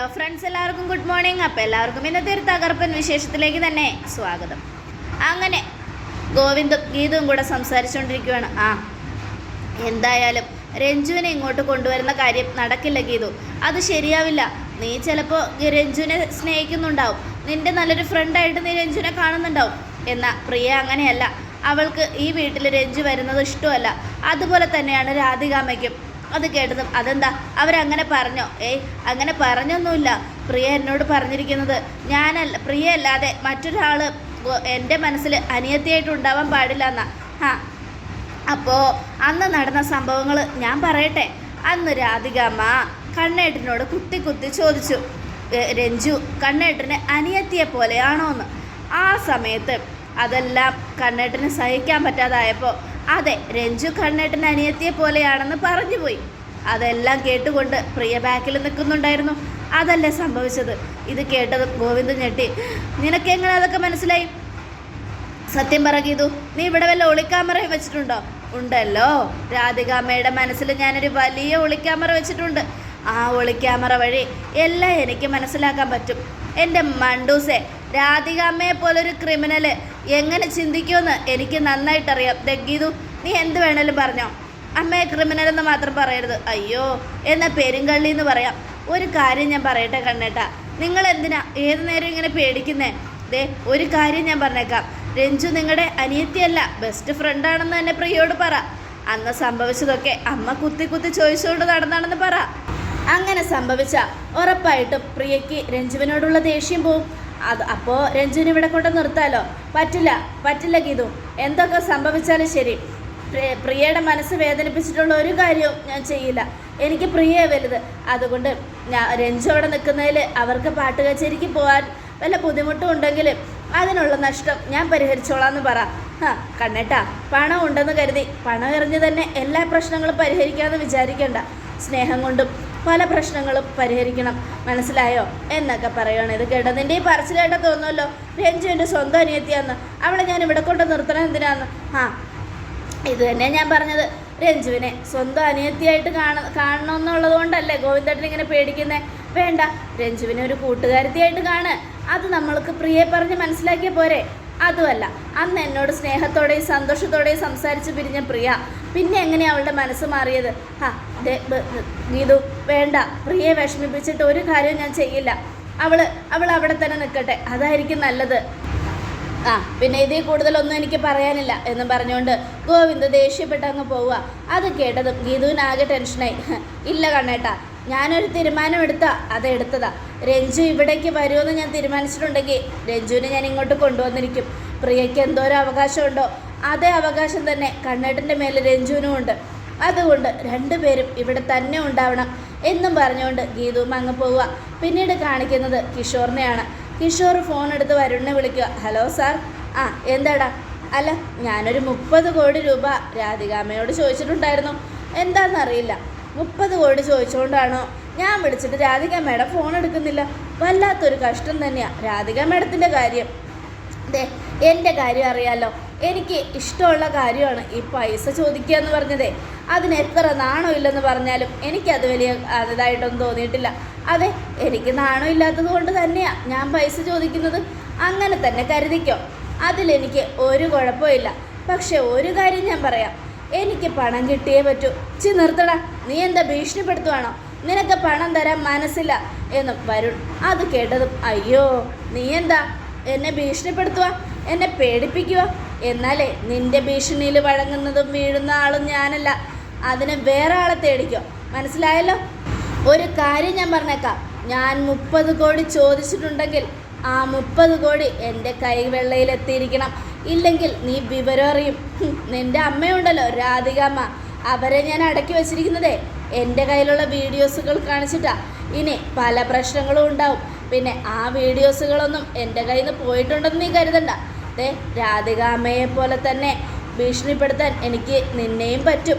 Hello friends എല്ലാവർക്കും good morning അപ്പോൾ എല്ലാവർക്കും ഇന്നത്തെ ഒരു തകർപ്പൻ വിശേഷത്തിലേക്ക് തന്നെ സ്വാഗതം. അങ്ങനെ ഗോവിന്ദും ഗീതവും കൂടെ സംസാരിച്ചുകൊണ്ടിരിക്കുകയാണ് ആ എന്തായാലും രഞ്ജുവിനെ ഇങ്ങോട്ട് കൊണ്ടുവരുന്ന കാര്യം നടക്കില്ല ഗീതു. അത് ശരിയാവില്ല. നീ ചിലപ്പോൾ രഞ്ജുവിനെ സ്നേഹിക്കുന്നുണ്ടാവും. നിന്റെ നല്ലൊരു ഫ്രണ്ടായിട്ട് നീ രഞ്ജുവിനെ കാണുന്നുണ്ടാവും. എന്നാൽ പ്രിയ അങ്ങനെയല്ല. അവൾക്ക് ഈ വീട്ടിൽ രഞ്ജു വരുന്നത് ഇഷ്ടമല്ല. അതുപോലെ തന്നെയാണ് രാധികാമ്മയ്ക്കും. അത് കേട്ടതും അതെന്താ? അവരങ്ങനെ പറഞ്ഞോ? ഏയ് അങ്ങനെ പറഞ്ഞൊന്നുമില്ല. പ്രിയ എന്നോട് പറഞ്ഞിരിക്കുന്നത് ഞാനല്ല പ്രിയ അല്ലാതെ മറ്റൊരാൾ എന്റെ മനസ്സിൽ അനിയത്തിയായിട്ട് ഉണ്ടാവാൻ പാടില്ല എന്നാ ആ അപ്പോൾ അന്ന് നടന്ന സംഭവങ്ങൾ ഞാൻ പറയട്ടെ. അന്ന് രാധികാമ്മ കണ്ണേട്ടനോട് കുത്തി കുത്തി ചോദിച്ചു രഞ്ജു കണ്ണേട്ടന് അനിയത്തിയെ പോലെയാണോ എന്ന് ആ സമയത്ത് അതെല്ലാം കണ്ണേട്ടന് സഹിക്കാൻ പറ്റാതായപ്പോൾ അതെ രഞ്ജു കണ്ണേട്ടൻ അനിയത്തിയെ പോലെയാണെന്ന് പറഞ്ഞുപോയി. അതെല്ലാം കേട്ടുകൊണ്ട് പ്രിയ ബാക്കിൽ നിൽക്കുന്നുണ്ടായിരുന്നു. അതല്ലേ സംഭവിച്ചത്? ഇത് കേട്ടത് ഗോവിന്ദ് ഞെട്ടി. നിനക്കെങ്ങനെ അതൊക്കെ മനസ്സിലായി? സത്യം പറ നീ ഇവിടെ വല്ല ഒളിക്യാമറയും വെച്ചിട്ടുണ്ടോ? ഉണ്ടല്ലോ. രാധികാമ്മയുടെ മനസ്സിൽ ഞാനൊരു വലിയ ഒളിക്യാമറ വെച്ചിട്ടുണ്ട്. ആ ഒളിക്യാമറ വഴി എല്ലാം എനിക്ക് മനസ്സിലാക്കാൻ പറ്റും. എന്റെ മണ്ടൂസെ രാധികാമ്മയെ പോലൊരു ക്രിമിനൽ. എങ്ങനെ ചിന്തിക്കുമെന്ന് എനിക്ക് നന്നായിട്ടറിയാം. ദഗ്ഗീതു ഗീതു നീ എന്ത് വേണേലും പറഞ്ഞോ. അമ്മയെ ക്രിമിനൽ എന്ന് മാത്രം പറയരുത്. അയ്യോ എന്ന പെരുങ്കള്ളി എന്ന് പറയാം. ഒരു കാര്യം ഞാൻ പറയട്ടെ കണ്ണേട്ടാ. നിങ്ങൾ എന്തിനാ ഏത് നേരം ഇങ്ങനെ പേടിക്കുന്നേ? ദേ ഒരു കാര്യം ഞാൻ പറഞ്ഞേക്കാം. രഞ്ജു നിങ്ങളുടെ അനിയത്തിയല്ല. ബെസ്റ്റ് ഫ്രണ്ടാണെന്ന് തന്നെ പ്രിയോട് പറ. അന്ന് സംഭവിച്ചതൊക്കെ അമ്മ കുത്തി കുത്തി ചോദിച്ചുകൊണ്ട് നടന്നാണെന്ന് പറ. അങ്ങനെ സംഭവിച്ച ഉറപ്പായിട്ടും പ്രിയയ്ക്ക് രഞ്ജുവിനോടുള്ള ദേഷ്യം പോവും. അത് അപ്പോൾ രഞ്ജുവിന് ഇവിടെ കൊണ്ട് നിർത്താലോ? പറ്റില്ല പറ്റില്ല ഗീതു. എന്തൊക്കെ സംഭവിച്ചാലും ശരി. പ്രിയ- പ്രിയയുടെ മനസ്സ് വേദനിപ്പിച്ചിട്ടുള്ള ഒരു കാര്യവും ഞാൻ ചെയ്യില്ല. എനിക്ക് പ്രിയേ വലുത്. അതുകൊണ്ട് ഞാൻ രഞ്ജു അവിടെ നിൽക്കുന്നതിൽ അവർക്ക് പാട്ട് കച്ചേരിക്ക് പോകാൻ വല്ല ബുദ്ധിമുട്ടും ഉണ്ടെങ്കിൽ അതിനുള്ള നഷ്ടം ഞാൻ പരിഹരിച്ചോളാം എന്ന് പറ. ആ കണ്ണേട്ടാ പണം ഉണ്ടെന്ന് കരുതി. പണം എറിഞ്ഞ് തന്നെ എല്ലാ പ്രശ്നങ്ങളും പരിഹരിക്കാമെന്ന് വിചാരിക്കേണ്ട. സ്നേഹം കൊണ്ടും പല പ്രശ്നങ്ങളും പരിഹരിക്കണം. മനസ്സിലായോ? എന്നൊക്കെ പറയുകയാണ് ഇത് കേട്ടോ നിന്റെ ഈ പറച്ചിലായിട്ട് തോന്നുമല്ലോ രഞ്ജു എന്റെ സ്വന്തം അനിയത്തിയാന്ന്. അവളെ ഞാൻ ഇവിടെ കൊണ്ട് നിർത്തണം എന്തിനാന്ന്? ആ ഇത് തന്നെ ഞാൻ പറഞ്ഞത്. രഞ്ജുവിനെ സ്വന്തം അനിയത്തിയായിട്ട് കാണ കാണണമെന്നുള്ളത് കൊണ്ടല്ലേ ഗോവിന്ദേട്ടൻ ഇങ്ങനെ പേടിക്കുന്നത് വേണ്ട. രഞ്ജുവിനെ ഒരു കൂട്ടുകാരത്തിയായിട്ട് കാണ്. അത് നമ്മൾക്ക് പ്രിയെ പറഞ്ഞ് മനസ്സിലാക്കിയ പോരെ. അതുമല്ല അന്ന് എന്നോട് സ്നേഹത്തോടെയും സന്തോഷത്തോടെയും സംസാരിച്ച് പിരിഞ്ഞ പ്രിയ. പിന്നെ എങ്ങനെയാണ് അവളുടെ മനസ്സ് മാറിയത്? ആ ഗീതു വേണ്ട. പ്രിയെ വിഷമിപ്പിച്ചിട്ട് ഒരു കാര്യവും ഞാൻ ചെയ്യില്ല. അവൾ അവൾ അവിടെ തന്നെ നിൽക്കട്ടെ. അതായിരിക്കും നല്ലത്. ആ പിന്നെ ഇതിൽ കൂടുതലൊന്നും എനിക്ക് പറയാനില്ല എന്ന് പറഞ്ഞുകൊണ്ട് ഗോവിന്ദ് ദേഷ്യപ്പെട്ട് അങ്ങ് പോവുക. അത് കേട്ടതും ഗീതുവിനാകെ ടെൻഷനായി. ഇല്ല കണ്ണേട്ടാ ഞാനൊരു തീരുമാനം എടുത്താ അത് എടുത്തതാ. രഞ്ജു ഇവിടേക്ക് വരുമെന്ന് ഞാൻ തീരുമാനിച്ചിട്ടുണ്ടെങ്കിൽ രഞ്ജുവിനെ ഞാൻ ഇങ്ങോട്ട് കൊണ്ടുവന്നിരിക്കും. പ്രിയയ്ക്ക് എന്തോരം അവകാശമുണ്ടോ? അതേ അവകാശം തന്നെ കണ്ണേട്ടന്റെ മേലെ രഞ്ജുവിനും ഉണ്ട്. അതുകൊണ്ട് രണ്ടുപേരും ഇവിടെ തന്നെ ഉണ്ടാവണം എന്നും പറഞ്ഞുകൊണ്ട് ഗീതുവും അങ്ങ് പോവുക. പിന്നീട് കാണിക്കുന്നത് കിഷോറിനെയാണ്. കിഷോർ ഫോൺ എടുത്ത് വരുണിനെ വിളിക്കുക. ഹലോ സാർ ആ എന്താടാ? അല്ല ഞാനൊരു മുപ്പത് കോടി രൂപ രാധികാമ്മയോട് ചോദിച്ചിട്ടുണ്ടായിരുന്നു. എന്താണെന്നറിയില്ല മുപ്പത് കോടി ചോദിച്ചുകൊണ്ടാണോ ഞാൻ വിളിച്ചിട്ട് രാധിക മേഡം ഫോൺ എടുക്കുന്നില്ല. വല്ലാത്തൊരു കഷ്ടം തന്നെയാണ് രാധിക മേഡത്തിന്റെ കാര്യം. അതെ എന്റെ കാര്യം അറിയാലോ. എനിക്ക് ഇഷ്ടമുള്ള കാര്യമാണ് ഈ പൈസ ചോദിക്കുക എന്ന് പറഞ്ഞത്. അതിന് എത്ര നാണം ഇല്ലെന്ന് പറഞ്ഞാലും എനിക്കത് വലിയ അതായിട്ടൊന്നും തോന്നിയിട്ടില്ല. അതെ എനിക്ക് നാണോ ഇല്ലാത്തത് കൊണ്ട് തന്നെയാണ് ഞാൻ പൈസ ചോദിക്കുന്നത്. അങ്ങനെ തന്നെ കരുതിക്കോ. അതിലെനിക്ക് ഒരു കുഴപ്പമില്ല പക്ഷേ ഒരു കാര്യം ഞാൻ പറയാം. എനിക്ക് പണം കിട്ടിയേ പറ്റൂ. ചി നിർത്തടാ. നീ എന്താ ഭീഷണിപ്പെടുത്തുവാണോ? നിനക്ക് പണം തരാൻ മനസ്സില്ല എന്ന് വരുൺ അത് കേട്ടതും അയ്യോ നീ എന്താ? എന്നെ ഭീഷണിപ്പെടുത്തുക എന്നെ പേടിപ്പിക്കുക എന്നാലേ നിന്റെ ഭീഷണിയിൽ വഴങ്ങുന്നതും വീഴുന്ന ആളും ഞാനല്ല. അതിന് വേറെ ആളെ തേടിക്കോ. മനസ്സിലായല്ലോ? ഒരു കാര്യം ഞാൻ പറഞ്ഞേക്കാം. ഞാൻ മുപ്പത് കോടി ചോദിച്ചിട്ടുണ്ടെങ്കിൽ ആ മുപ്പത് കോടി എന്റെ കൈവെള്ളയിലെത്തിയിരിക്കണം ഇല്ലെങ്കിൽ നീ വിവരം അറിയും. നിന്റെ അമ്മയുണ്ടല്ലോ രാധികാമ്മ അവരെ ഞാൻ അടക്കി വെച്ചിരിക്കുന്നതേ. എന്റെ കയ്യിലുള്ള വീഡിയോസുകൾ കാണിച്ചിട്ടാ. ഇനി പല പ്രശ്നങ്ങളും ഉണ്ടാവും. പിന്നെ ആ വീഡിയോസുകളൊന്നും എന്റെ കയ്യിൽ നിന്ന് പോയിട്ടുണ്ടെന്ന് നീ കരുതണ്ട. ദേ രാധികാമ്മയെ പോലെ തന്നെ ഭീഷണിപ്പെടുത്താൻ എനിക്ക് നിന്നെയും പറ്റും.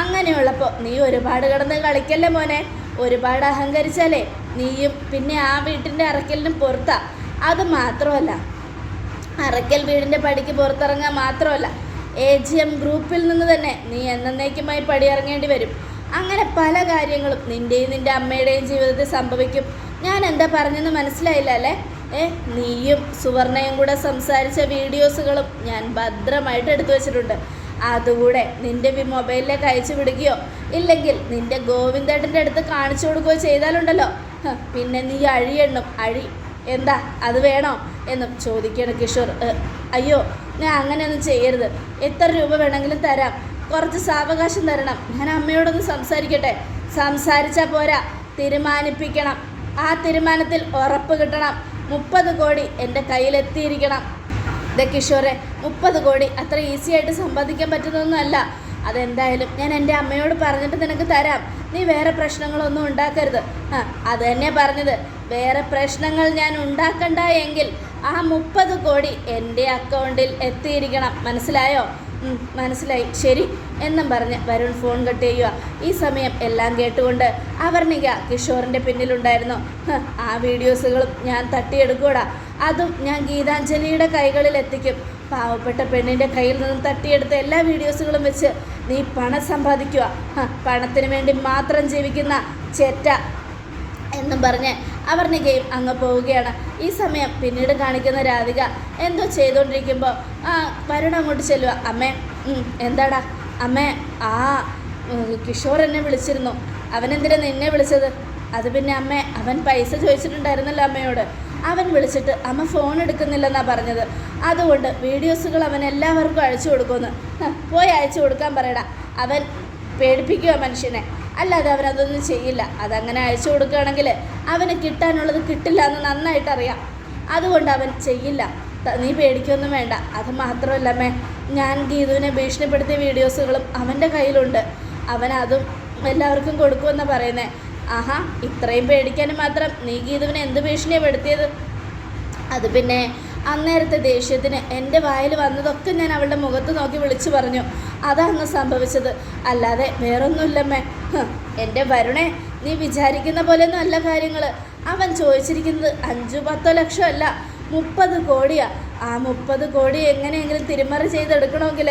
അങ്ങനെയുള്ളപ്പോൾ നീ ഒരുപാട് കിടന്ന് കളിക്കല്ലേ മോനെ? ഒരുപാട് അഹങ്കരിച്ചാലേ നീയും പിന്നെ ആ വീട്ടിന്റെ അറക്കലിനും പുറത്താ. അത് മാത്രമല്ല അറക്കൽ വീടിന്റെ പടിക്ക് പുറത്തിറങ്ങാൻ മാത്രമല്ല എ ജി എം ഗ്രൂപ്പിൽ നിന്ന് തന്നെ നീ എന്നേക്കുമായി പടിയിറങ്ങേണ്ടി വരും. അങ്ങനെ പല കാര്യങ്ങളും നിന്റെയും നിന്റെ അമ്മയുടെയും ജീവിതത്തിൽ സംഭവിക്കും. ഞാൻ എന്താ പറഞ്ഞെന്ന് മനസ്സിലായില്ല അല്ലേ? ഏ നീയും സുവർണയും കൂടെ സംസാരിച്ച വീഡിയോസുകളും ഞാൻ ഭദ്രമായിട്ട് എടുത്തു വെച്ചിട്ടുണ്ട്. അതുകൂടെ നിന്റെ വി- മൊബൈലിലേക്ക് അയച്ചു വിടുകയോ? ഇല്ലെങ്കിൽ നിന്റെ ഗോവിന്ദേട്ടന്റെ അടുത്ത് കാണിച്ചു കൊടുക്കുകയോ ചെയ്താലുണ്ടല്ലോ. പിന്നെ നീ അഴിയെണ്ണും അഴി? എന്താ? അത് വേണോ? എന്നും ചോദിക്കണം കിഷോർ. അയ്യോ ഞാൻ അങ്ങനെയൊന്നും ചെയ്യരുത്. എത്ര രൂപ വേണമെങ്കിലും തരാം. കുറച്ച് സാവകാശം തരണം. ഞാൻ അമ്മയോടൊന്ന് സംസാരിക്കട്ടെ. സംസാരിച്ചാൽ പോരാ. തീരുമാനിപ്പിക്കണം. ആ തീരുമാനത്തിൽ ഉറപ്പ് കിട്ടണം. മുപ്പത് കോടി എന്റെ കയ്യിലെത്തിയിരിക്കണം. ദേ കിഷോറെ മുപ്പത് കോടി അത്ര ഈസി ആയിട്ട് സമ്പാദിക്കാൻ പറ്റുന്നൊന്നുമല്ല അതെന്തായാലും ഞാൻ എന്റെ അമ്മയോട് പറഞ്ഞിട്ട് നിനക്ക് തരാം. നീ വേറെ പ്രശ്നങ്ങളൊന്നും ഉണ്ടാക്കരുത്. ആ അത് തന്നെ പറഞ്ഞത്. വേറെ പ്രശ്നങ്ങൾ ഞാൻ ഉണ്ടാക്കണ്ട എങ്കിൽ ആ മുപ്പത് കോടി എന്റെ അക്കൗണ്ടിൽ എത്തിയിരിക്കണം. മനസ്സിലായോ? മനസ്സിലായി. ശരി എന്നും പറഞ്ഞ് വരുൺ ഫോൺ കട്ട് ചെയ്യുക. ഈ സമയം എല്ലാം കേട്ടുകൊണ്ട് അവർണിക കിഷോറിന്റെ പിന്നിലുണ്ടായിരുന്നു. ആ വീഡിയോസുകളും ഞാൻ തട്ടിയെടുക്കൂടാ. അതും ഞാൻ ഗീതാഞ്ജലിയുടെ കൈകളിൽ എത്തിക്കും. പാവപ്പെട്ട പെണ്ണിന്റെ കയ്യിൽ നിന്നും തട്ടിയെടുത്ത എല്ലാ വീഡിയോസുകളും വെച്ച് നീ പണം സമ്പാദിക്കുക. പണത്തിന് വേണ്ടി മാത്രം ജീവിക്കുന്ന ചെറ്റ എന്നും പറഞ്ഞ് ഗെയിം അങ്ങ് പോവുകയാണ്. ഈ സമയം പിന്നീട് കാണിക്കുന്ന രാധിക എന്തോ ചെയ്തുകൊണ്ടിരിക്കുമ്പോൾ ആ വരുൺ അങ്ങോട്ട് ചെല്ലുക അമ്മേ എന്താടാ? അമ്മേ ആ കിഷോർ എന്നെ വിളിച്ചിരുന്നു. അവനെന്തിനാ നിന്നെ വിളിച്ചത്? അത് പിന്നെ അമ്മ അവൻ പൈസ ചോദിച്ചിട്ടുണ്ടായിരുന്നല്ലോ അമ്മയോട്. അവൻ വിളിച്ചിട്ട് അമ്മ ഫോൺ എടുക്കുന്നില്ലെന്നാ പറഞ്ഞത്. അതുകൊണ്ട് വീഡിയോസുകൾ അവൻ എല്ലാവർക്കും അയച്ചു കൊടുക്കുമെന്ന്. പോയി അയച്ചു കൊടുക്കാൻ പറയടാ. അവൻ പേടിപ്പിക്കുക മനുഷ്യനെ. അല്ലാതെ അവരതൊന്നും ചെയ്യില്ല. അതങ്ങനെ അയച്ചു കൊടുക്കുകയാണെങ്കിൽ അവന് കിട്ടാനുള്ളത് കിട്ടില്ല എന്ന് നന്നായിട്ട് അറിയാം അതുകൊണ്ട് അവൻ ചെയ്യില്ല. നീ പേടിക്കൊന്നും വേണ്ട. അത് മാത്രമല്ല മേ ഞാൻ ഗീതുവിനെ ഭീഷണിപ്പെടുത്തിയ വീഡിയോസുകളും അവന്റെ കയ്യിലുണ്ട്. അവൻ അതും എല്ലാവർക്കും കൊടുക്കുമെന്നാണ് പറയുന്നത് ആഹാ ഇത്രയും പേടിക്കാൻ മാത്രം നീ ഗീതുവിനെ എന്ത് ഭീഷണിയാണ് പെടുത്തിയത്? അത് പിന്നെ അന്നേരത്തെ ദേഷ്യത്തിന് എന്റെ വായിൽ വന്നതൊക്കെ ഞാൻ അവളുടെ മുഖത്ത് നോക്കി വിളിച്ചു പറഞ്ഞു. അതാണ് സംഭവിച്ചത്. അല്ലാതെ വേറൊന്നുമില്ലമ്മേ. എന്റെ വരുണെ നീ വിചാരിക്കുന്ന പോലെ നല്ല കാര്യങ്ങൾ അവൻ ചോദിച്ചിരിക്കുന്നത് അഞ്ചു പത്തോ ലക്ഷം അല്ല മുപ്പത് കോടിയാ. ആ മുപ്പത് കോടി എങ്ങനെയെങ്കിലും തിരിമറി ചെയ്തെടുക്കണമെങ്കിൽ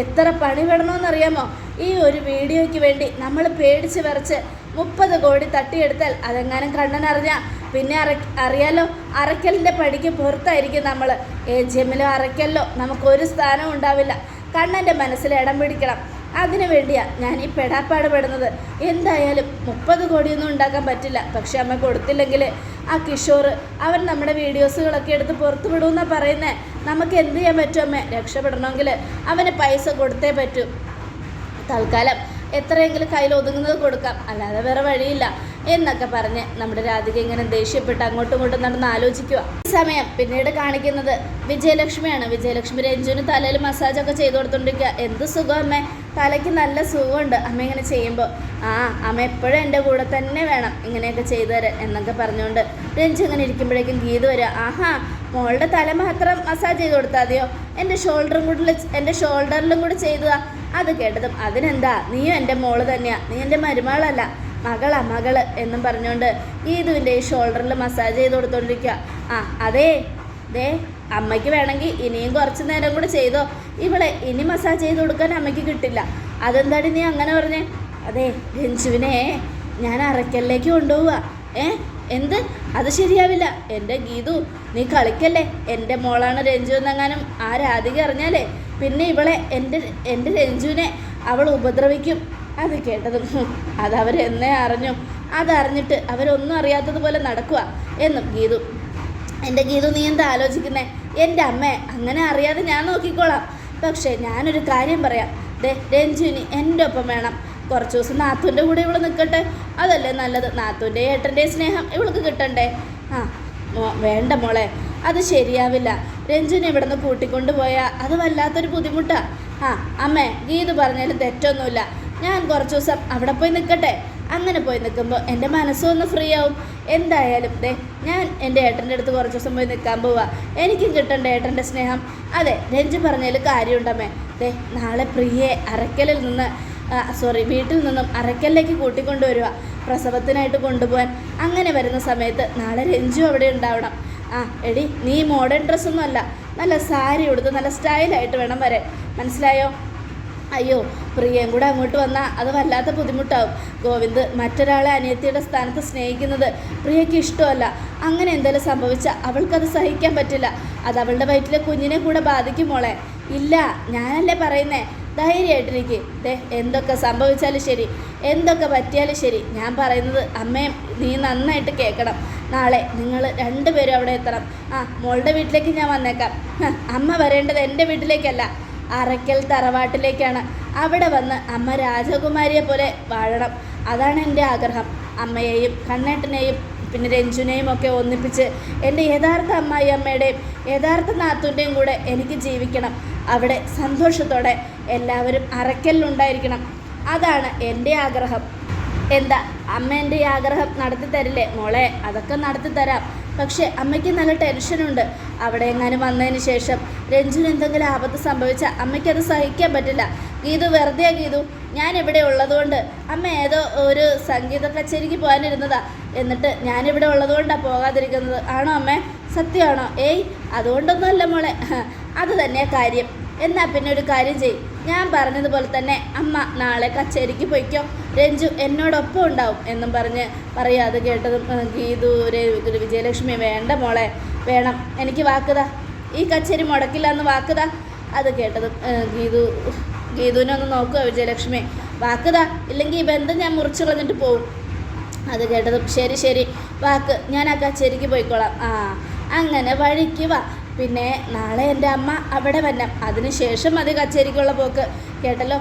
എത്ര പണി വേണമെന്നറിയാമോ? ഈ ഒരു വീഡിയോയ്ക്ക് വേണ്ടി നമ്മൾ പേടിച്ച് വരച്ച് മുപ്പത് കോടി തട്ടിയെടുത്താൽ അതെങ്ങാനും കണ്ണൻ അറിഞ്ഞാൽ പിന്നെ അറ അറിയാലോ അറയ്ക്കലിന്റെ പടിക്ക് പുറത്തായിരിക്കും നമ്മൾ എ ജി എമ്മിലോ അറയ്ക്കലിലോ നമുക്കൊരു സ്ഥാനം ഉണ്ടാവില്ല. കണ്ണന്റെ മനസ്സിൽ ഇടം പിടിക്കണം. അതിനു വേണ്ടിയാണ് ഞാൻ ഈ പെടാപ്പാട് പെടുന്നത് എന്തായാലും മുപ്പത് കോടിയൊന്നും ഉണ്ടാക്കാൻ പറ്റില്ല. പക്ഷെ അമ്മ കൊടുത്തില്ലെങ്കിൽ ആ കിഷോർ അവൻ നമ്മുടെ വീഡിയോസുകളൊക്കെ എടുത്ത് പുറത്തു വിടുമെന്നാണ് പറയുന്നത് നമുക്ക് എന്ത് ചെയ്യാൻ പറ്റും അമ്മേ? രക്ഷപ്പെടണമെങ്കിൽ അവന് പൈസ കൊടുത്തേ പറ്റൂ. തൽക്കാലം എത്രയെങ്കിലും കയ്യിൽ ഒതുങ്ങുന്നത് കൊടുക്കാം. അല്ലാതെ വേറെ വഴിയില്ല. എന്നൊക്കെ പറഞ്ഞ് നമ്മുടെ രാധിക ഇങ്ങനെ ദേഷ്യപ്പെട്ട് അങ്ങോട്ടും ഇങ്ങോട്ടും നടന്ന് ആലോചിക്കുക ഈ സമയം പിന്നീട് കാണിക്കുന്നത് വിജയലക്ഷ്മിയാണ്. വിജയലക്ഷ്മി രഞ്ജുവിന് തലയിൽ മസാജൊക്കെ ചെയ്തു കൊടുത്തോണ്ടിരിക്കുക എന്ത് സുഖം അമ്മേ? തലയ്ക്ക് നല്ല സുഖമുണ്ട്. അമ്മ ഇങ്ങനെ ചെയ്യുമ്പോൾ ആ അമ്മ എപ്പോഴും എന്റെ കൂടെ തന്നെ വേണം ഇങ്ങനെയൊക്കെ ചെയ്തു തരാൻ എന്നൊക്കെ പറഞ്ഞുകൊണ്ട് രഞ്ജു ഇങ്ങനെ ഇരിക്കുമ്പോഴേക്കും ഗീത് വരിക ആഹാ മോളുടെ തല മാത്രം മസാജ് ചെയ്ത് കൊടുത്താൽ മതിയോ? എന്റെ ഷോൾഡറും കൂടി എന്റെ ഷോൾഡറിലും കൂടി ചെയ്തതാ. അത് കേട്ടതും അതിനെന്താ? നീയും എന്റെ മോൾ തന്നെയാ. നീ എന്റെ മരുമകളല്ല. മകളാ മകൾ എന്നും പറഞ്ഞുകൊണ്ട് ഗീതുവിന്റെ ഈ ഷോൾഡറിൽ മസാജ് ചെയ്ത് കൊടുത്തോണ്ടിരിക്കുക ആ അതേ ദേ അമ്മയ്ക്ക് വേണമെങ്കിൽ ഇനിയും കുറച്ച് നേരം കൂടെ ചെയ്തോ. ഇവളെ ഇനി മസാജ് ചെയ്ത് കൊടുക്കാൻ അമ്മയ്ക്ക് കിട്ടില്ല. അതെന്താടി നീ അങ്ങനെ പറഞ്ഞേ? അതെ രഞ്ജുവിനെ ഞാൻ അറക്കലിലേക്ക് കൊണ്ടുപോവുക ഏ എന്ത്? അത് ശരിയാവില്ല. എന്റെ ഗീതു നീ കളിക്കല്ലേ? എന്റെ മോളാണ് രഞ്ജു എന്നെങ്ങാനും ആ രാധിക അറിഞ്ഞാലേ? പിന്നെ ഇവളെ എന്റെ എന്റെ രഞ്ജുവിനെ അവൾ ഉപദ്രവിക്കും. അത് കേട്ടതും അതവരെന്നേ അറിഞ്ഞു. അതറിഞ്ഞിട്ട് അവരൊന്നും അറിയാത്തതുപോലെ നടക്കുക എന്നും ഗീതു. എന്റെ ഗീതു നീ എന്താ ആലോചിക്കുന്നേ? എന്റെ അമ്മേ അങ്ങനെ അറിയാതെ ഞാൻ നോക്കിക്കോളാം. പക്ഷേ ഞാനൊരു കാര്യം പറയാം. ദേ രഞ്ജുവിന് എന്റെ ഒപ്പം വേണം. കുറച്ച് ദിവസം നാത്തൂന്റെ കൂടെ ഇവൾ നിൽക്കട്ടെ. അതല്ലേ നല്ലത്. നാത്തൂന്റെ ഏട്ടന്റെ സ്നേഹം ഇവൾക്ക് കിട്ടണ്ടേ? ആ വേണ്ട മോളെ. അത് ശരിയാവില്ല. രഞ്ജുവിനെ ഇവിടുന്ന് കൂട്ടിക്കൊണ്ടുപോയാൽ കൂട്ടിക്കൊണ്ട് പോയാൽ അത് വല്ലാത്തൊരു ബുദ്ധിമുട്ടാണ് ആ അമ്മേ ഗീതു പറഞ്ഞാലും തെറ്റൊന്നുമില്ല. ഞാൻ കുറച്ച് ദിവസം അവിടെ പോയി നിൽക്കട്ടെ അങ്ങനെ പോയി നിൽക്കുമ്പോൾ എന്റെ മനസ്സൊന്ന് ഫ്രീ ആവും. എന്തായാലും ദേ ഞാൻ എന്റെ ഏട്ടന്റെ അടുത്ത് കുറച്ച് ദിവസം പോയി നിൽക്കാൻ പോവാ. എനിക്കും കിട്ടണ്ട ഏട്ടന്റെ സ്നേഹം. അതെ രഞ്ജു പറഞ്ഞതിൽ കാര്യമുണ്ടമ്മേ. ദേ നാളെ പ്രിയെ അരക്കലിൽ നിന്ന് സോറി വീട്ടിൽ നിന്നും അരക്കലിലേക്ക് കൂട്ടിക്കൊണ്ടുവരിക പ്രസവത്തിനായിട്ട് കൊണ്ടുപോകാൻ അങ്ങനെ വരുന്ന സമയത്ത് നാളെ രഞ്ജു അവിടെ ഉണ്ടാവണം. ആ എടി നീ മോഡേൺ ഡ്രസ്സൊന്നും അല്ല. നല്ല സാരി ഉടുത്ത് നല്ല സ്റ്റൈലായിട്ട് വേണം വരെ മനസ്സിലായോ? അയ്യോ പ്രിയയും കൂടെ അങ്ങോട്ട് വന്നാൽ അത് വല്ലാത്ത ബുദ്ധിമുട്ടാവും. ഗോവിന്ദ് മറ്റൊരാളെ അനിയത്തിയുടെ സ്ഥാനത്ത് സ്നേഹിക്കുന്നത് പ്രിയയ്ക്ക് ഇഷ്ടമല്ല. അങ്ങനെ എന്തെങ്കിലും സംഭവിച്ചാൽ അവൾക്കത് സഹിക്കാൻ പറ്റില്ല. അത് അവളുടെ വയറ്റിലെ കുഞ്ഞിനെ കൂടെ ബാധിക്കും മോളെ. ഇല്ല ഞാനല്ലേ പറയുന്നേ. ധൈര്യമായിട്ടിരിക്കെ. ദേ എന്തൊക്കെ സംഭവിച്ചാലും ശരി. എന്തൊക്കെ പറ്റിയാലും ശരി. ഞാൻ പറയുന്നത് അമ്മയും നീ നന്നായിട്ട് കേൾക്കണം. നാളെ നിങ്ങൾ രണ്ടുപേരും അവിടെ എത്തണം. ആ മോളുടെ വീട്ടിലേക്ക് ഞാൻ വന്നേക്കാം. അമ്മ വരേണ്ടത് എന്റെ വീട്ടിലേക്കല്ല. അറയ്ക്കൽ തറവാട്ടിലേക്കാണ്. അവിടെ വന്ന് അമ്മ രാജകുമാരിയെ പോലെ വാഴണം. അതാണ് എന്റെ ആഗ്രഹം. അമ്മയെയും കണ്ണേട്ടനെയും പിന്നെ രഞ്ജുനെയും ഒക്കെ ഒന്നിപ്പിച്ച് എന്റെ യഥാർത്ഥ അമ്മായി അമ്മയുടെയും യഥാർത്ഥ നാത്തൂന്റെയും കൂടെ എനിക്ക് ജീവിക്കണം. അവിടെ സന്തോഷത്തോടെ എല്ലാവരും അറയ്ക്കലിലുണ്ടായിരിക്കണം അതാണ് എന്റെ ആഗ്രഹം. എന്താ അമ്മ എന്റെ ഈ ആഗ്രഹം നടത്തി തരില്ലേ? മോളെ അതൊക്കെ നടത്തി തരാം. പക്ഷേ അമ്മയ്ക്ക് നല്ല ടെൻഷനുണ്ട്. അവിടെ എങ്ങാനും വന്നതിന് ശേഷം രഞ്ജുന് എന്തെങ്കിലും ആപത്ത് സംഭവിച്ചാൽ അമ്മയ്ക്കത് സഹിക്കാൻ പറ്റില്ല. ഗീതു വെറുതെ ഗീതു ഞാൻ ഇവിടെ ഉള്ളതുകൊണ്ട് അമ്മ ഏതോ ഒരു സംഗീത കച്ചേരിക്ക് പോകാനിരുന്നതാ. എന്നിട്ട് ഞാനിവിടെ ഉള്ളതുകൊണ്ടാണ് പോകാതിരിക്കുന്നത്. ആണോ അമ്മേ? സത്യമാണോ? ഏയ് അതുകൊണ്ടൊന്നുമല്ല മോളെ. അത് തന്നെ കാര്യം. എന്നാൽ പിന്നെ ഒരു കാര്യം ചെയ്യും ഞാൻ പറഞ്ഞതുപോലെ തന്നെ അമ്മ നാളെ കച്ചേരിക്ക് പോയിക്കോ. രഞ്ജു എന്നോടൊപ്പം ഉണ്ടാവും എന്നും പറഞ്ഞ് പറയാതെ കേട്ടതും ഗീതു വിജയലക്ഷ്മി വേണ്ട മോളെ. വേണം. എനിക്ക് വാക്കുതാ ഈ കച്ചേരി മുടക്കില്ല എന്ന് വാക്കുതാ. അത് കേട്ടത് ഗീതു ഗീതുവിനെ ഒന്ന് നോക്കുക വിജയലക്ഷ്മി? വാക്കുതാ ഇല്ലെങ്കിൽ ഈ ബന്ധം ഞാൻ മുറിച്ചു കളഞ്ഞിട്ട് പോവും. അത് കേട്ടതും ശരി ശരി വാക്ക് ഞാൻ ആ കച്ചേരിക്ക് പോയിക്കോളാം. ആ അങ്ങനെ വഴിക്ക് വാ. പിന്നെ നാളെ എന്റെ അമ്മ അവിടെ വരണം. അതിനുശേഷം മതി കച്ചേരിക്കുള്ള പോക്ക്. കേട്ടല്ലോ?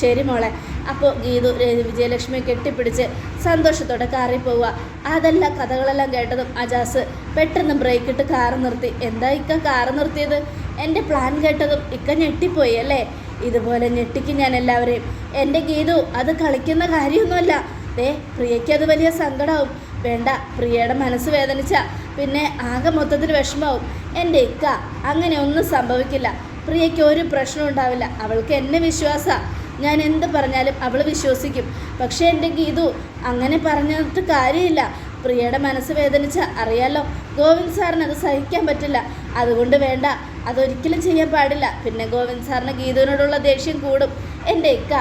ശരി മോളെ. അപ്പോൾ ഗീതു വിജയലക്ഷ്മിയെ കെട്ടിപ്പിടിച്ച് സന്തോഷത്തോടെ കാറിൽ പോവുക. അതെല്ലാം കഥകളെല്ലാം കേട്ടതും അജാസ് പെട്ടെന്ന് ബ്രേക്ക് ഇട്ട് കാറ് നിർത്തി. എന്താ ഇക്ക കാറ് നിർത്തിയത്? എന്റെ പ്ലാൻ കേട്ടതും ഇക്ക ഞെട്ടിപ്പോയി അല്ലേ? ഇതുപോലെ ഞെട്ടിക്കും ഞാൻ എല്ലാവരെയും. എന്റെ ഗീതു അത് കളിക്കുന്ന കാര്യമൊന്നുമല്ല. ദേ പ്രിയയ്ക്ക് അത് വലിയ സങ്കടമാവും വേണ്ട പ്രിയയുടെ മനസ്സ് വേദനിച്ച. പിന്നെ ആകെ മൊത്തത്തിൽ വിഷമാവും. എന്റെ ഇക്ക അങ്ങനെ ഒന്നും സംഭവിക്കില്ല. പ്രിയയ്ക്ക് ഒരു പ്രശ്നം ഉണ്ടാവില്ല. അവൾക്ക് എന്നെ വിശ്വാസമാണ് ഞാൻ എന്ത് പറഞ്ഞാലും അവൾ വിശ്വസിക്കും. പക്ഷേ എന്റെ ഗീതു അങ്ങനെ പറഞ്ഞിട്ട് കാര്യമില്ല. പ്രിയയുടെ മനസ്സ് വേദനിച്ച അറിയാലോ ഗോവിന്ദ് സാറിന് അത് സഹിക്കാൻ പറ്റില്ല. അതുകൊണ്ട് വേണ്ട അതൊരിക്കലും ചെയ്യാൻ പാടില്ല. പിന്നെ ഗോവിന്ദ് സാറിന് ഗീതുവിനോടുള്ള ദേഷ്യം കൂടും. എന്റെ ഇക്ക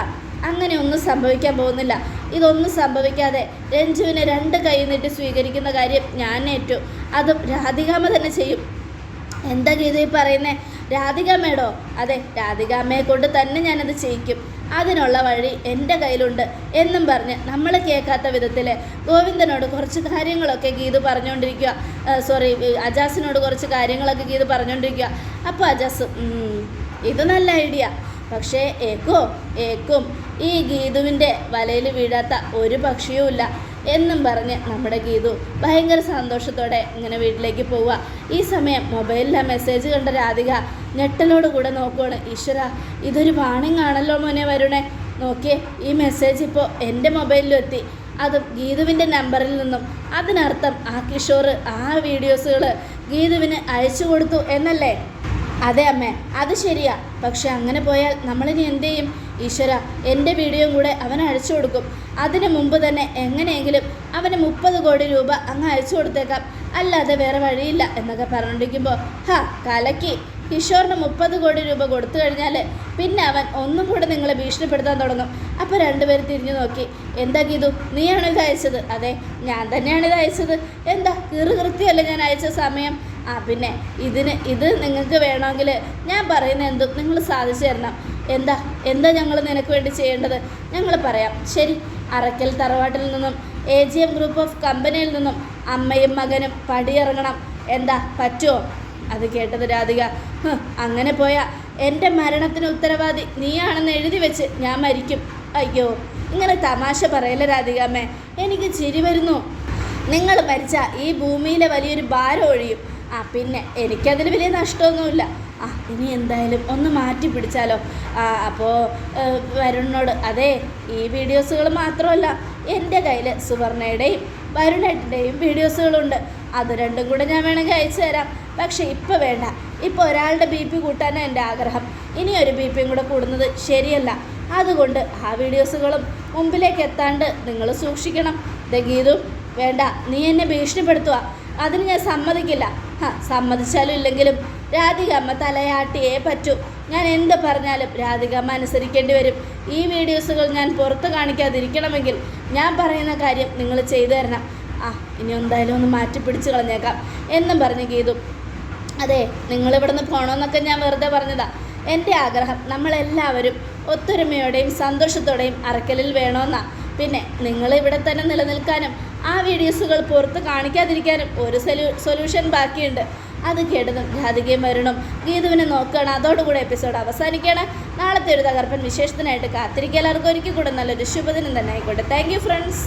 അങ്ങനെ ഒന്നും സംഭവിക്കാൻ പോകുന്നില്ല. ഇതൊന്നും സംഭവിക്കാതെ രഞ്ജുവിനെ രണ്ട് കൈ നീട്ടി സ്വീകരിക്കുന്ന കാര്യം ഞാൻ ഏറ്റു. അതും രാധികാമ തന്നെ ചെയ്യും. എന്താ ഗീത ഈ പറയുന്നേ? രാധികാമ്മയോടോ അതെ രാധികാമ്മയെ കൊണ്ട് തന്നെ ഞാനത് ചെയ്യിക്കും. അതിനുള്ള വഴി എന്റെ കയ്യിലുണ്ട് എന്നും പറഞ്ഞ് നമ്മൾ കേൾക്കാത്ത വിധത്തിൽ ഗോവിന്ദനോട് കുറച്ച് കാര്യങ്ങളൊക്കെ ഗീത് പറഞ്ഞുകൊണ്ടിരിക്കുക സോറി അജാസിനോട് കുറച്ച് കാര്യങ്ങളൊക്കെ ഗീത് പറഞ്ഞുകൊണ്ടിരിക്കുക അപ്പോൾ അജാസ് ഇത് നല്ല ഐഡിയ. പക്ഷേ ഏക്കോ ഏക്കും ഈ ഗീതുവിന്റെ വലയിൽ വീഴാത്ത ഒരു പക്ഷിയുമില്ല. എന്നും പറഞ്ഞ് നമ്മുടെ ഗീതു ഭയങ്കര സന്തോഷത്തോടെ ഇങ്ങനെ വീട്ടിലേക്ക് പോവുക. ഈ സമയം മൊബൈലിലെ മെസ്സേജ് കണ്ട രാധിക ഞെട്ടലോട് കൂടെ നോക്കുവാണ്. ഈശ്വര ഇതൊരു വാണിംഗ് ആണല്ലോ മോനെ വരുണേ. നോക്കിയേ ഈ മെസ്സേജ് ഇപ്പോൾ എന്റെ മൊബൈലിലും എത്തി അതും ഗീതുവിന്റെ നമ്പറിൽ നിന്നും. അതിനർത്ഥം ആ കിഷോർ ആ വീഡിയോസുകൾ ഗീതുവിന് അയച്ചു കൊടുത്തു എന്നല്ലേ? അതെ അമ്മേ അത് ശരിയാ. പക്ഷെ അങ്ങനെ പോയാൽ നമ്മളിനി എന്ത് ചെയ്യും? ഈശ്വര എന്റെ വീഡിയോയും കൂടെ അവൻ അയച്ചു കൊടുക്കും. അതിനു മുമ്പ് തന്നെ എങ്ങനെയെങ്കിലും അവന് മുപ്പത് കോടി രൂപ അങ്ങ് അയച്ചു കൊടുത്തേക്കാം. അല്ലാതെ വേറെ വഴിയില്ല എന്നൊക്കെ പറഞ്ഞുകൊണ്ടിരിക്കുമ്പോൾ ഹാ കലക്കി. കിഷോറിന് മുപ്പത് കോടി രൂപ കൊടുത്തു കഴിഞ്ഞാൽ പിന്നെ അവൻ ഒന്നും കൂടെ നിങ്ങളെ ഭീഷണിപ്പെടുത്താൻ തുടങ്ങും. അപ്പോൾ രണ്ടുപേരും തിരിഞ്ഞു നോക്കി. എന്താ ഗീതു നീയാണോ ഇത് അയച്ചത്? അതെ ഞാൻ തന്നെയാണ് ഇത് അയച്ചത്. എന്താ കീറു കൃത്യമല്ല ഞാൻ അയച്ച സമയം? ആ പിന്നെ ഇതിന് ഇത് നിങ്ങൾക്ക് വേണമെങ്കിൽ ഞാൻ പറയുന്ന എന്തും നിങ്ങൾ സാധിച്ചു തരണം. എന്താ എന്താ ഞങ്ങൾ നിനക്ക് വേണ്ടി ചെയ്യേണ്ടത്? ഞങ്ങൾ പറയാം. ശരി. അറക്കൽ തറവാട്ടിൽ നിന്നും A G M group of കമ്പനിയിൽ നിന്നും അമ്മയും മകനും പടിയിറങ്ങണം. എന്താ പറ്റുമോ അത് കേട്ടത് രാധിക. "ഹ്, അങ്ങനെ പോയാൽ എന്റെ മരണത്തിന് ഉത്തരവാദി നീയാണെന്ന് എഴുതി വെച്ച് ഞാൻ മരിക്കും. അയ്യോ ഇങ്ങനെ തമാശ പറയല്ലേ രാധികാമ്മേ എനിക്ക് ചിരി വരുന്നു. നിങ്ങൾ മരിച്ച ഈ ഭൂമിയിലെ വലിയൊരു ഭാരം ഒഴിയും. ആ പിന്നെ എനിക്കതിൽ വലിയ നഷ്ടമൊന്നുമില്ല. ആ ഇനി എന്തായാലും ഒന്ന് മാറ്റി പിടിച്ചാലോ? അപ്പോൾ വരുണിനോട് അതെ ഈ വീഡിയോസുകൾ മാത്രമല്ല എന്റെ കയ്യിൽ സുവർണയുടെയും വരുണേട്ടന്റെയും വീഡിയോസുകളുണ്ട്. അത് രണ്ടും കൂടെ ഞാൻ വേണമെങ്കിൽ അയച്ചു തരാം. പക്ഷേ ഇപ്പോൾ വേണ്ട. ഇപ്പോൾ ഒരാളുടെ ബി പി കൂട്ടാനാണ് എന്റെ ആഗ്രഹം. ഇനി ഒരു ബി പിയും കൂടെ കൂടുന്നത് ശരിയല്ല. അതുകൊണ്ട് ആ വീഡിയോസുകളും മുമ്പിലേക്ക് എത്താണ്ട് നിങ്ങൾ സൂക്ഷിക്കണം. ദഗീതു ഗീതു വേണ്ട. നീ എന്നെ ഭീഷണിപ്പെടുത്തുക അതിന് ഞാൻ സമ്മതിക്കില്ല. സമ്മതിച്ചാലും ഇല്ലെങ്കിലും രാധിക അമ്മ തലയാട്ടിയേ പറ്റൂ. ഞാൻ എന്ത് പറഞ്ഞാലും രാധിക അമ്മ അനുസരിക്കേണ്ടി വരും. ഈ വീഡിയോസുകൾ ഞാൻ പുറത്ത് കാണിക്കാതിരിക്കണമെങ്കിൽ ഞാൻ പറയുന്ന കാര്യം നിങ്ങൾ ചെയ്തു തരണം. ആ ഇനി എന്തായാലും ഒന്ന് മാറ്റി പിടിച്ച് കളഞ്ഞേക്കാം. എന്നും പറഞ്ഞ് ഗീതു. അതെ നിങ്ങളിവിടെ നിന്ന് പോകണമെന്നൊക്കെ ഞാൻ വെറുതെ പറഞ്ഞതാ. എന്റെ ആഗ്രഹം നമ്മളെല്ലാവരും ഒത്തൊരുമയോടെയും സന്തോഷത്തോടെയും അറക്കലിൽ വേണമെന്നാ പിന്നെ നിങ്ങൾ ഇവിടെ തന്നെ നിലനിൽക്കാനും ആ വീഡിയോസുകൾ പുറത്ത് കാണിക്കാതിരിക്കാനും ഒരു സൊല്യൂ സൊല്യൂഷൻ ബാക്കിയുണ്ട്. അത് കേട്ടതും രാധികയും വരുണം ഗീതുവിനെ നോക്കുകയാണ്. അതോടുകൂടി എപ്പിസോഡ് അവസാനിക്കുകയാണ്. നാളത്തെ ഒരു തകർപ്പൻ വിശേഷത്തിനായിട്ട് കാത്തിരിക്കുക. എല്ലാവർക്കും ഒരിക്കൽ കൂടെ നല്ലൊരു ശുഭദിനം തന്നെ ആയിക്കോട്ടെ. Thank friends